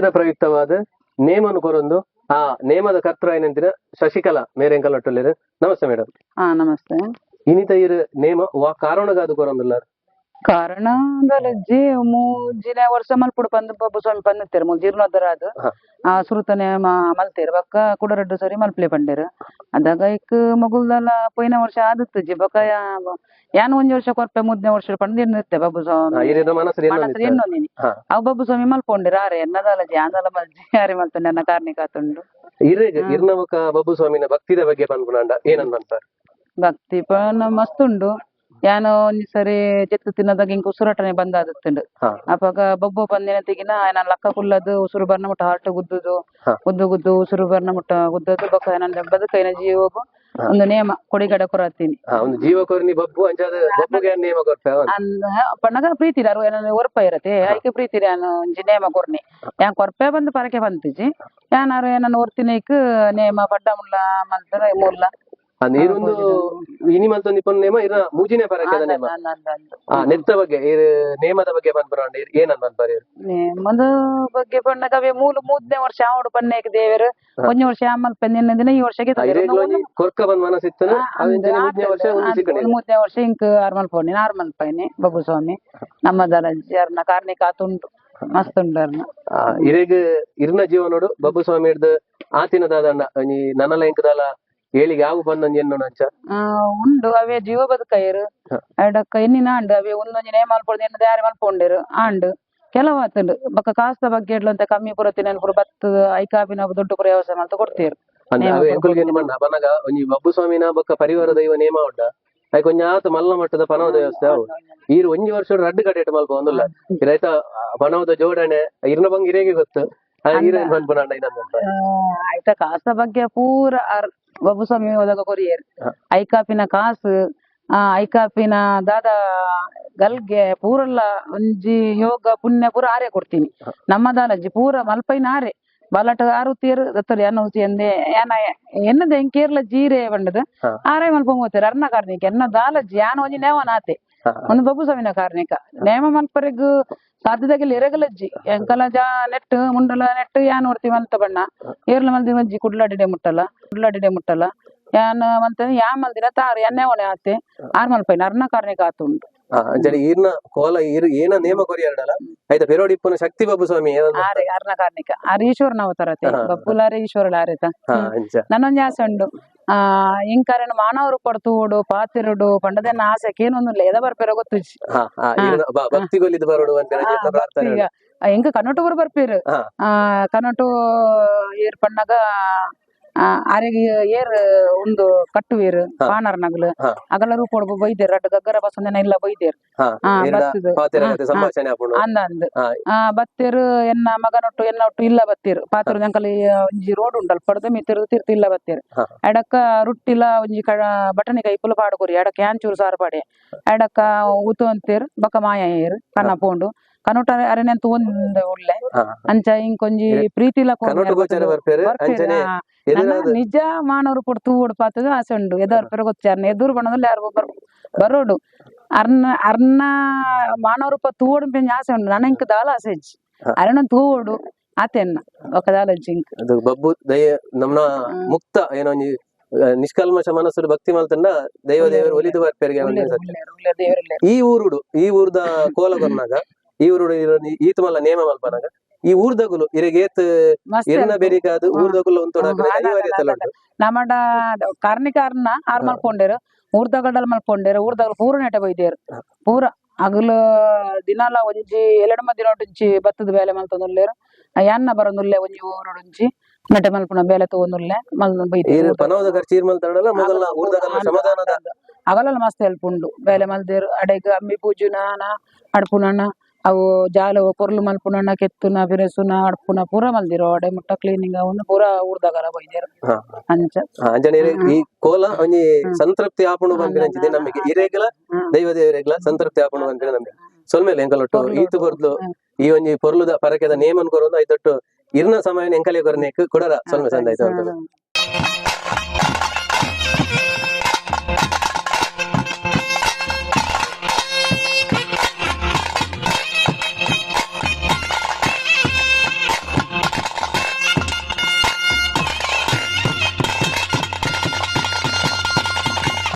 ಪರಕೆದ ಪ್ರಯುಕ್ತವಾದ ನೇಮನು ಕೊರೊಂದು ಆ ನೇಮದ ಕರ್ತೃ ಏನಂತಿನ ಶಶಿಕಲಾ ಮೇರೆಂಕಲ್ ನಮಸ್ತೆ ಮೇಡಮ್ ಹಾ ನಮಸ್ತೆ. ಇನಿತ ಇರು ನೇಮ ವಾ ಕಾರಣಗಾದು ಕೊರೊಂದುಲ್ಲ ಕಾರಣ ಅಂದಲಜ್ಜಿ ಮೂಜಿನ ವರ್ಷ ಮಲ್ಪುಡು ಪಂದ್ ಬಬ್ಬು ಸ್ವಾಮಿ ಪಂದಿತ್ತೇರು ಮೂಲ್ ಜೀರ್ಣೋದ್ಧಾರ ಅದು. ಆ ಸುರುತನೆ ಮಲ್ತೇರು. ಬಕ್ಕ ಕುಡ ರಡ್ಡು ಸರಿ ಮಲ್ಪ್ಲೆ ಪಂಡೇರು. ಅದಾಗ ಇಕ್ ಮಗುಲ್ದಲ್ಲ ಪೈನ ವರ್ಷ ಆದತ್ತಜ್ಜಿ ಬಕ್ಕ ಯಾ- ಯಾನ್ ಒಂಜಿ ವರ್ಷ ಕೊರ್ಪೆ ಮುದ್ನೆ ವರ್ಷ ಪಂದ್ ಇರ್ತೆ ಬಬ್ಬು ಸ್ವಾಮಿ. ಅವ್ ಬಬ್ಬು ಸ್ವಾಮಿ ಮಲ್ಪೊಂಡಿರ ಆರೆ ಎನ್ನದಲಜಿ ಆಂದಲ ಮಲ್ಜಿ ಯಾರಿ ಮಲ್ತು ನನ್ನ ಕಾರ್ಣಿಕ ಆತುಂಡು ಇರೇಗ ಇರ್ನವಕ ಬಬ್ಬು ಸ್ವಾಮಿನ ಭಕ್ತಿದ ಬಗ್ಗೆ ಪನ್ಪುನಾಂಡ. ಏನಂತ? ಭಕ್ತಿ ಪ ಮಸ್ತುಂಡು ಯಾನು ಒಂಜಿ ಸರಿ ಜೆತ್ತು ತಿನ್ನದಾಗ ಇಂಕ ಉಸುರಾಟನೆ ಬಂದಾದತ್ತುಂಡು. ಅಪಗ ಅಪಾಗ ಬೊಬ್ಬ ಬಂದಿನ ತೆಗಿನ ಲಕ್ಕ ಕುಲ್ಲದು ಉಸುರು ಬರ್ನ ಮುಟ್ಟ ಹಾರ್ಟ್ ಗುದ್ದುದು. ಗುದ್ದು ಗುದ್ದು ಉಸುರು ಬರ್ನ ಮುಟ್ಟ ಗುದ್ದದು ಬೊಕ್ಕ ನನ್ನ ಬದುಕೈನ ಜೀವಗು. ಒಂದು ನೇಮ ಕೊಡಿಗಡ ಕೊರತೀನಿ ಹಾ ಒಂದು ಜೀವ ಕೊರ್ನಿ ಬಬ್ಬು ಅಂಚಾದ ಬಬ್ಬುಗೆ ನೇಮ ಪಣ್ಣಗ ಪ್ರೀತಿರ ಒರ್ಪ ಇರತ್ತೆ ಐಕೆ ಪ್ರೀತಿ ನಾನು ಒಂಜಿ ನೇಮ ಕೊರ್ನಿ. ಯಾನ್ ಕೊರ್ಪೆ ಬಂದು ಪರಕೆ ಬಂತಿಜಿ ಯಾನಾರು ಏನನ್ನ ಒರ್ತಿನ ನಿಯಮ ನೇಮ ಪಡ್ಡ ಮುಲ್ಲ ಮಂತ್ರ ಮೂಲ್ಲ ಆ ನೀರೊಂದು ಇನಿ ಮಲ್ತೊಂದು ಇಪ್ಪೊಂದು ನೇಮ ಇರ ಮೂಜಿನೇ ಪರಕೆದ ನೇಮ. ಆ ನೆತ್ತ ಬಗ್ಗೆ ಇರ್ ನೇಮದ ಬಗ್ಗೆ ಬಂದ್ ಬರೋಣ ಏನನ್ ಬಂದ್ ಬರೀ? ನೇಮದ ಬಗ್ಗೆ ಪಣ್ಣಗ ಅವೇ ಮೂಲು ಮೂದ್ನೆ ವರ್ಷ ಆವಡು ಪನ್ನೇಕ್ ದೇವರು. ಒಂಜಿ ವರ್ಷ ಆಮಲ್ ಪೆನ್ನಿನ ದಿನ ಈ ವರ್ಷಕ್ಕೆ ಕೊರ್ಕ ಬಂದ್ ಅವೆಂಚನೆ ಮೂಜನೇ ವರ್ಷ ಒಂದು ಸಿಕ್ಕಣೆ ಮೂದ್ನೆ ವರ್ಷ ಇಂಕ್ ಆರ್ಮಲ್ ಪೋಣಿ ನಾರ್ಮಲ್ ಪೈನೆ ಬಬ್ಬು ಸ್ವಾಮಿ ನಮ್ಮ ದಲಜ್ಜಿ ಅರ್ನ ಕಾರ್ಣಿಕ ಆತುಂಟು ಮಸ್ತ್ ಉಂಡು ಅರ್ನ ಆ, ಇರೇಗ ಇರ್ನ ಜೀವನೋಡು ಬಬ್ಬು ಸ್ವಾಮಿ ಹಿಡ್ದು ಆತಿನ ದಾದಂಡ ಒಂಜಿ ನನಲ ಎಂಕದಾಲ ಏಳಿಗೆ ಆವು ಬಂದಂಜಿ ಎನ್ನೋ ಅಂಚ ಆ, ಉಂಡು ಅವೇ ಜೀವ ಬದುಕೈರು ಹ. ಅಡಕ್ಕ ಎನ್ನಿನ ಆಂಡ್ ಅವೇ ಒಂದೊಂಜಿ ನೇ ಮಲ್ಪೊಡು ಎನ್ನ ದಾರಿ ಮಲ್ಪೊಂಡೆರು ಆಂಡು ಕೆಲವು ಆತುಂಡು ಬೊಕ್ಕ ಕಾಸ್ತ ಬಗ್ಗೆ ಕಮ್ಮಿ ಪುರತಿನ ಪುರ ಬತ್ತು ಐಕಾಪಿನ ದೊಡ್ಡ ಪುರ ವ್ಯವಸಾಯ ಮಲ್ತ ಕೊಡ್ತೀರು. ಅಂದ್ರೆ ಅವೆ. ಎಂಕುಲ್ಗೆ ಏನು ಬನಗ ಒಂಜಿ ಬಬ್ಬು ಸ್ವಾಮಿನ ಬೊಕ್ಕ ಪರಿವಾರ ದೈವ ನೇಮ ಉಂಡ. ಅಯ್ಕ ಒಂಜಿ ಆತ ಮಲ್ಲ ಮಟ್ಟದ ಪನವದ ವ್ಯವಸ್ಥೆ ಅವು. ಈರು ಒಂಜಿ ವರ್ಷ ರಡ್ಡು ಕಡೆಟ್ ಮಲ್ಪ ಒಂದುಲ್ಲ. ರೈತ ಪನವದ ಜೋಡಣೆ ಇರ್ನ ಬಂಗ್ ಇರೇಗೆ ಗೊತ್ತು. ಈರ ಮನ್ಪುನಾಂಡ ಇನ್ನೊಂದು ಆ, ಆಯ್ತಾ ಕಾಸ ಬಗ್ಗೆ ಪೂರ ಅರ್ ಬಬ್ಬು ಸ್ವಾಮಿ ಹೋದಾಗ ಕೊರಿಯರ್. ಐಕಾಪಿನ ಕಾಸು ಆ ಐಕಾಪಿನ ದಾದ ಗಲ್ಗೆ ಪೂರಲ್ಲ ಒಂಜಿ ಯೋಗ ಪುಣ್ಯ ಪೂರ ಆರೆ ಕೊಡ್ತೀನಿ. ನಮ್ಮ ದಾಲಜ್ಜಿ ಪೂರ ಮಲ್ಪೈನ ಆರೆ ಬಲಟ ಆರು ತೀರ್ ದತ್ತರಿ ಅನ್ನ ಉಚಿ ಎಂದೆ ಏನ ಎನ್ನದ ಎಂಕೇರ್ಲ ಜೀರೆ ಬಂಡದ. ಆರೆ ಮಲ್ಪ ಹೋಗ್ತಾರೆ. ಅರ್ನ ಕಾರ್ಣಿಕ ಎನ್ನ ದಾಲಜ್ಜಿ ಯಾನ ಒಂಜಿ ನೇವನ ಆತೆ ಒಂದು ಬಬ್ಬು ಸ್ವಾಮಿನ ಕಾರ್ಣಿಕ ನೇಮ ಮಲ್ಪರೆಗ್ ಸಾಧ್ಯದಾಗಿಲ್ಲ ಎರಗಲಜ್ಜಿ. ಎಂಕಲ ಜಾ ನೆಟ್ ಮುಂಡಲ ನೆಟ್ ಯಾನ್ ನೋಡ್ತಿ ಮಲ್ತ ಬಣ್ಣ. ಏರ್ಲ ಮಲ್ದಿ ಮಜ್ಜಿ ಕುಡ್ಲಾಡಿಡೆ ಮುಟ್ಟಲ್ಲ ಕುಡ್ಲಾಡಿಡೆ ಮುಟ್ಟಲ್ಲ. ಯಾನ್ ಮಂತ ಯಾ ಮಲ್ದಿರ ತಾರ ಎನ್ನೆ ಒಣೆ ಆತೆ. ಆರ್ ಮಲ್ಪೈನ ಅರ್ನ ಕಾರ್ಣಿಕ ಆತುಂಡು ಅಂಚನೆ ಈರ್ನ ಕೋಲ ಈರ್ ಏನ ನೇಮ ಕೊರಿಯಾಡಲ್ಲ ಆಯ್ತಾ ಪೆರೋಡಿ ಇಪ್ಪನ ಶಕ್ತಿ ಬಾಬು ಸ್ವಾಮಿ ಆರೆ ಅರ್ನ ಕಾರ್ಣಿಕ. ಆರ್ ಈಶ್ವರನ ಅವತಾರತೆ ಹ. ಬಬ್ಬುಲಾರೆ ಈಶ್ವರ ಆರೇತ ಹಾ ಅಂಚ. ನನ್ನೊಂದು ಆಸೆ ಉಂಡು ಆ ಇಂಕರೇನು ಮಾನವರು ಕೊಡ್ತುಡು ಪಾತಿರುಡು ಪಂಡದನ್ನ ಆಸೆ ಏನೊಂದು ಎದ ಬರ್ಪೇರ ಗೊತ್ತು ಹಾ ಹಾ ಈರ್ನ ಬ- ಭಕ್ತಿ ಬರೋಡು ಈಗ. ಎಂಕ ಕನ್ನಟ ಬರ್ ಬರ್ಪೇರು. ಆ ಕನ್ನಟ ಏರ್ ಪಣ್ಣಗ ಆರೆಗ್ ಏರ್ ಒಂದು ಕಟ್ಟುವೇರ್ ಬಾನರ್ ಪಾನರ್ ನಗಲು. ಹಾ. ಅಗಲ ರೂಪೊಡು ಬೈದೇರ್ ರಡ್ಡ್ ಗಗ್ಗರ ಬಸಂದನ ಇಲ್ಲ ಬೈದೇರ್. ಅಂದ ಅಂದ್. ಬತ್ತೇರ್ ಆ ಬತ್ತೇರು ಎನ್ನ ಮಗನೊಟ್ಟು ಎನ್ನ ಒಟ್ಟು ಇಲ್ಲ ಬತ್ತೀರ್. ಪಾತ್ರ ಅಂಕಲ್ ಒಂಜಿ ರೋಡ್ ಉಂಟಲ್ ಪಡ್ದು ಮಿತ್ತಿರು ತಿರ್ತು ಇಲ್ಲ ಬತ್ತೀರ್. ಎಡಕ್ಕ ರುಟ್ಟಿಲ ಒಂಜಿ ಕಡ ಬಟಣಿ ಕೈ ಪುಲ ಪಾಡ್ಕೊರಿ. ಎಡಕ್ಕ ಯಾಂಚೂರು ಸಾರು ಪಾಡೆ. ಎಡಕ್ಕ ಉತು ಅಂತೀರ್ ಬಕ ಮಾಯ ಏರ್ ಕನ್ನ ಪೋಂಡು. ಕನೋಟ ಅರೆನೆಂತ ಒಂದು ಉಳ್ಳೆ. ಅಂಚ ಇಂಕೊಂಜಿ ಪ್ರೀತಿಲ ನಿಜ ಮಾನವರು ಕೊಡ್ ತೂಡ್ ಪಾತದು ಆಸೆ ಉಂಡು ಎದರ್ ಪೆರ ಎದುರು ಬಣ್ಣದಲ್ಲಿ ಯಾರು ಬರ್ ಬರೋಡು. ಅರ್ನ ಅರ್ನ ಮಾನವರು ಪ ತೂಡ್ ಪೆಂಜ ಆಸೆ ಉಂಡು ನನ್ನ ಇಂಕ ದಾಲ ಆಸೆ ಇಜ್ಜಿ. ಅರೆನ ತೂವಡು ಆತೆನ್ನ ఒక ದಾಲ ಅದು ಬಬ್ಬು ದಯ ನಮ್ನ ಮುಕ್ತ ಏನೋ ನಿಷ್ಕಲ್ಮಶ ಮನಸ್ಸು ಭಕ್ತಿ ಮಲ್ತಂಡ ದೈವ ದೇವರು ಒಲಿದು ಬರ್ಪೇರಿಗೆ. ಈ ಊರುಡು ಈ ಊರ್ದ ಕೋಲ ಕೊನ್ನಾಗ ಈತ ಮಲ್ಲ ನೇಮ ಮಲ್ಪನಾಗ ಈ ಊರ್ದಗುಲು ಇರಗೇತ್ ಎನ್ನ ಹಾ. ಊರ್ದಗುಲು ಅದ, ನಮ್ಮಡ ಕಾರ್ಣಿಕಾರ್ನ ಆರ್ ಮಲ್ಕೊಂಡೇರು ಊರ್ದಗಡಲ್ ಮಲ್ಕೊಂಡೇರು ಊರ್ದಗಲು ಪೂರ ನೆಟ ಬೈದೇರು. ಪೂರ ಹಗಲು ದಿನಾಲ ಒಂಜಿ ಎಲೆಡು ಮದ್ದಿನ ಒಂಜಿ ಭತ್ತದ ಬೇಲೆ ಮಲ್ತೊಂದುಲ್ಲೇರು ಯಾನ್ನ ಬರೋದುಲ್ಲೆ ಒಂಜಿ ಊರೊಂಜಿ ನೆಟ ಮಲ್ಪುನ ಬೇಲೆ ತಗೊಂದುಲ್ಲೆ ಮಲ್ ಈರ್ ಬೈದೇರು ಪನವದ ಖರ್ಚು ಈರ್ ಮಲ್ತಾಡಲ್ಲ ಮೊದಲ ಊರ್ದಗಲ್ಲ ಸಮಾಧಾನದ. ಅಗಲಲ್ಲ ಮಸ್ತ್ ಹೆಲ್ಪ್ ಉಂಡು. ಬೇಲೆ ಮಲ್ದೇರು ಅಡೆಗ್ ಅಮ್ಮಿ ಪೂಜುನ ಅಡ್ಪುನನ ಅವು ಜಾಲು ಕೊರ್ಲು ಮಲ್ಪುನ ಕೆತ್ತುನ ಬಿರೆಸುನ ಅಡ್ಪುನ ಪೂರ ಮಲ್ದಿರೋ ಅಡೆ ಮುಟ್ಟ ಕ್ಲೀನಿಂಗ್ ಅವನು ಪೂರ ಊರ್ದಾಗಲ ಬೈದೇರು. ಅಂಚ. ಅಂಜನೇರಿ ಈ ಕೋಲ ಒಂಜಿ ಸಂತೃಪ್ತಿ ಆಪುಂಡು ನಮಗೆ. ಇರೆಗ್ಲ ದೈವ ದೇವರೆಗ್ಲ ಸಂತೃಪ್ತಿ ಆಪುಂಡು ಬಂಪಿನ ನಮಗೆ. ಸೊಲ್ಮೇಲೆ ಎಂಕಲೊಟ್ಟು ಈತು ಕೊರ್ದು ಈ ಒಂಜಿ ಪೊರ್ಲುದ ಪರಕೆದ ನೇಮ್ ಅನ್ಕೊರೋದು ಐತೊಟ್ಟು ಇರ್ನ ಸಮಯನ್ ಎಂಕಲೆ ಕೊರನೇಕ ಕೊಡರ. ಸೊಲ್ಮೆ ಸಂದಾಯ್ತು ಅಂತ